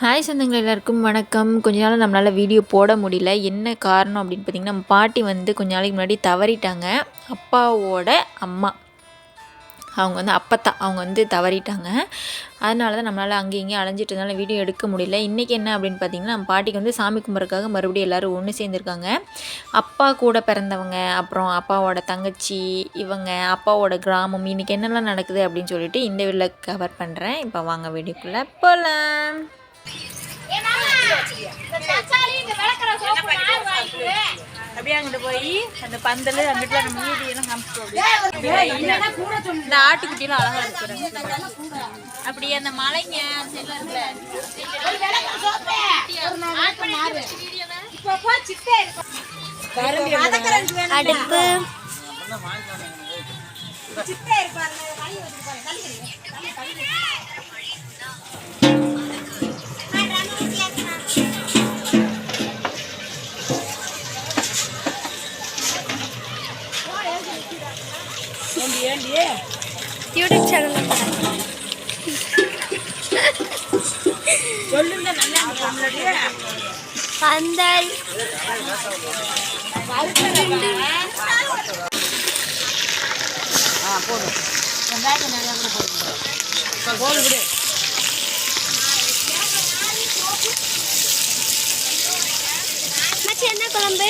Hi சொந்தங்கள் எல்லாருக்கும் வணக்கம். கொஞ்ச நாள் நம்மளால் வீடியோ போட முடியல. என்ன காரணம் அப்படின்னு பார்த்தீங்கன்னா நம்ம பாட்டி வந்து கொஞ்ச நாளைக்கு முன்னாடி தவறிட்டாங்க. அப்பாவோட அம்மா. அவங்க வந்து அப்பத்தா. அவங்க வந்து தவறிட்டாங்க. அதனால தான் நம்மளால் அங்கே இங்கேயும் அலைஞ்சிட்டு இருந்தாலும் வீடியோ எடுக்க முடியல. இன்றைக்கி என்ன அப்படின்னு பார்த்தீங்கன்னா நம்ம பாட்டிக்கு வந்து சாமி கும்பிட்றதுக்காக மறுபடியும் எல்லோரும் ஒன்று சேர்ந்துருக்காங்க. அப்பா கூட பிறந்தவங்க அப்புறம் அப்பாவோட தங்கச்சி இவங்க அப்பாவோட கிராமம் இன்றைக்கி என்னெல்லாம் நடக்குது அப்படின்னு சொல்லிட்டு இந்த வீடியோவில் கவர் பண்ணுறேன் இப்போ வாங்க வீடியோக்குள்ளே போகலாம் அப்படியே அங்கிட்டு போய் அந்த பந்தல் அங்கிட்டு நம்ம மீதி இந்த ஆட்டுக்குட்டியெல்லாம் அழகா இருக்கிறாங்க அப்படியே அந்த மலைங்க அடுப்பு யூடியூப் சேனல் சொல்லுங்க நல்லா பந்தல். வெங்காயம் நிறையா கூட போடுங்க. போடு விடு. மச்சி என்ன குழம்பு?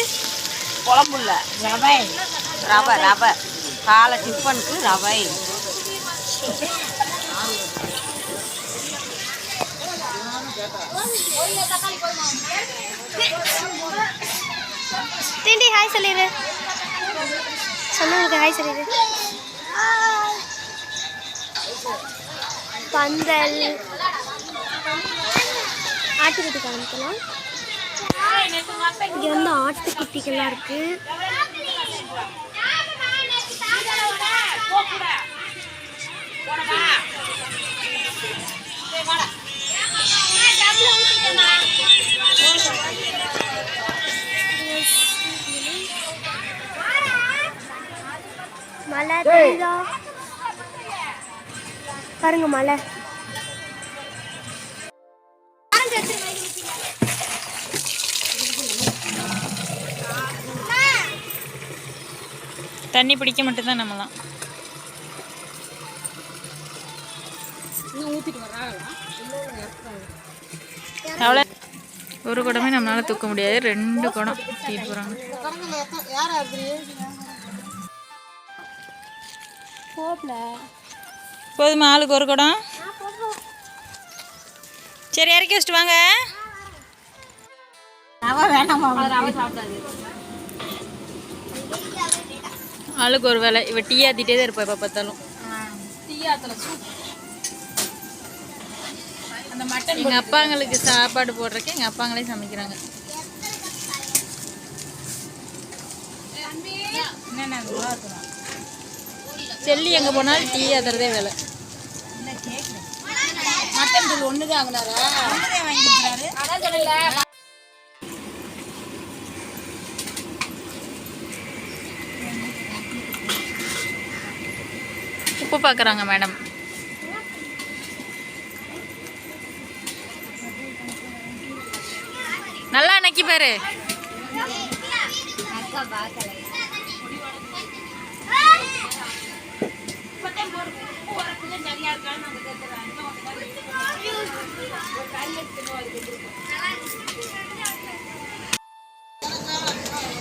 குழம்புல ரவை. ரவை ரவை. காலை டிஃபனுக்கு ரவை. திண்டி ஹாய் சொல்லிடு சொன்னவங்களுக்கு ஹாய் சொல்லிடு பந்தல். ஆட்டுக்குட்டி காமிக்கலாம். இங்கே வந்து ஆட்டுக்குட்டிகள்லாம் இருக்குது மலை தெரியுதா பாருங்க மலை தண்ணி பிடிக்க மட்டும்தான் நம்மலாம். அவ்வளோ ஒரு குடமே நம்மளால தூக்க முடியாது. ரெண்டு குடம் தூக்கிட்டு போகிறாங்க போதுமா ஆளுக்கு ஒரு குடம்? சரி இறக்கி வச்சுட்டு வாங்க. ஆளுக்கு ஒரு வேலை இவ டீ ஆத்திட்டே தான் இருப்பா எப்போ பார்த்தாலும். எங்க அப்பாங்களுக்கு சாப்பாடு போடுறதுக்கு எங்க அப்பாங்களே சமைக்கிறாங்க. செல்லி எங்க போனாலும் டீ ஆத்துறதே வேலை. மட்டன் தூள் ஒன்று தான் வாங்கினாரா உப்பு பார்க்குறாங்க மேடம். நல்லா நக்கி பாரு.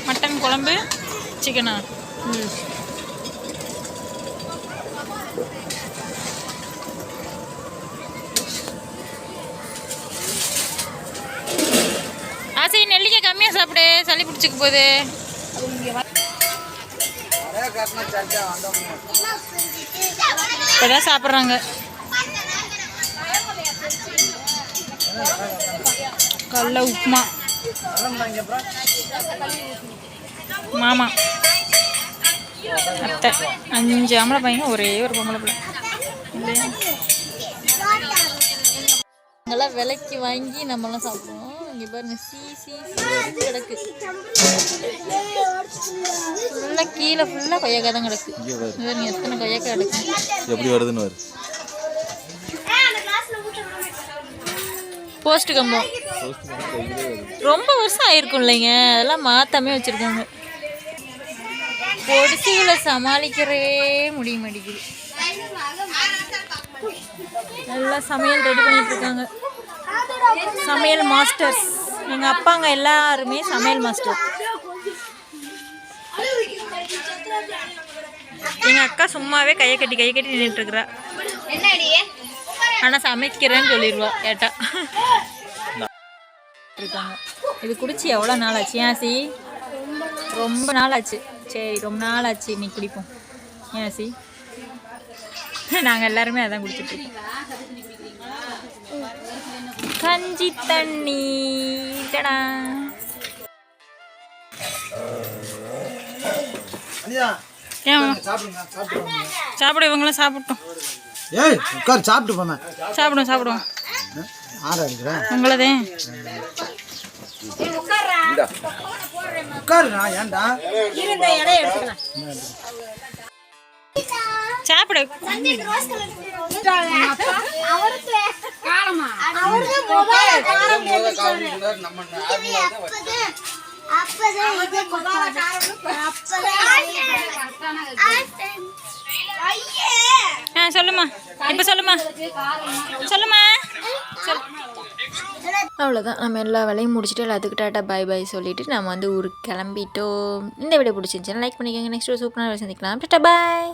மட்டன் குழம்பு சிக்கனா ம். சளி பிடிச்சிக்க போகுது. இப்போதான் சாப்பிட்றாங்க. கடல உப்புமா. மாமா. அத்தை. அஞ்சு ஆம்பளை பையன் ஒரே ஒரு பொம்பளை பிள்ளை. இல்லையா விலைக்கு வாங்கி நம்மளாம் சாப்பிடுவோம். இங்கே பாருங்க. சீ சீ சீ. கிடக்கு. ஃபுல்லாக கீழே ஃபுல்லாக கொய்யாக்காய் தான் கிடக்கு. இது பாருங்க எத்தனை கொய்யாக்காய் கிடக்கு. எப்படி வருதுன்னு வரு போஸ்ட் கம்பம். ரொம்ப வருஷம் ஆயிருக்கும் இல்லைங்க அதெல்லாம் மாத்தாமே வச்சிருக்காங்க. பொடிசுகளை சமாளிக்கிறவே முடிய மாட்டேங்குது. நல்லா சமையல் ரெடி பண்ணிட்டு இருக்காங்க. சமையல் மாஸ்டர்ஸ். எங்கள் அப்பாங்க எல்லாருமே சமையல் மாஸ்டர். எங்கள் அக்கா சும்மாவே கையை கட்டி கையை கட்டி நின்றுட்டு இருக்கிறா. ஆனால் சமைக்கிறேன்னு சொல்லிடுவா கேட்டா. இருக்காங்க. இது குடிச்சு எவ்வளோ நாள் ஆச்சு? ஏன் சி? ரொம்ப நாள் ஆச்சு. சரி ரொம்ப நாள் ஆச்சு. இன்னைக்கு குடிப்போம். ஏன் சி? நாங்கள் எல்லாருமே அதான் குடிச்சிட்டு இருக்கோம். கஞ்சி தண்ணி. டடா சாப்பிட இவங்களும் சாப்பிட்டோம். ஏய் உட்கார் சாப்பிட்டு போனேன் சாப்பிடுவோம் சாப்பிடுவோம் ஆற அடிக்கிறேன் உங்களதே. உட்காருண்ணா ஏன்டா? சாப்பிடு. சொல்லுமா இப்போ சொல்லுமா சொல்லுமா சொல். அவ்வளோதான். நம்ம எல்லா வேலையும் முடிச்சுட்டு எல்லாத்துக்கும் டாட்டா பாய் பாய் சொல்லிவிட்டு நம்ம வந்து ஊருக்கு கிளம்பிட்டோம். இந்த வீடியோ பிடிச்சிருந்துச்சுன்னா லைக் பண்ணிக்கோங்க. நெக்ஸ்ட் ஒரு சூப்பரான சந்திக்கலாம். டாட்டா பாய்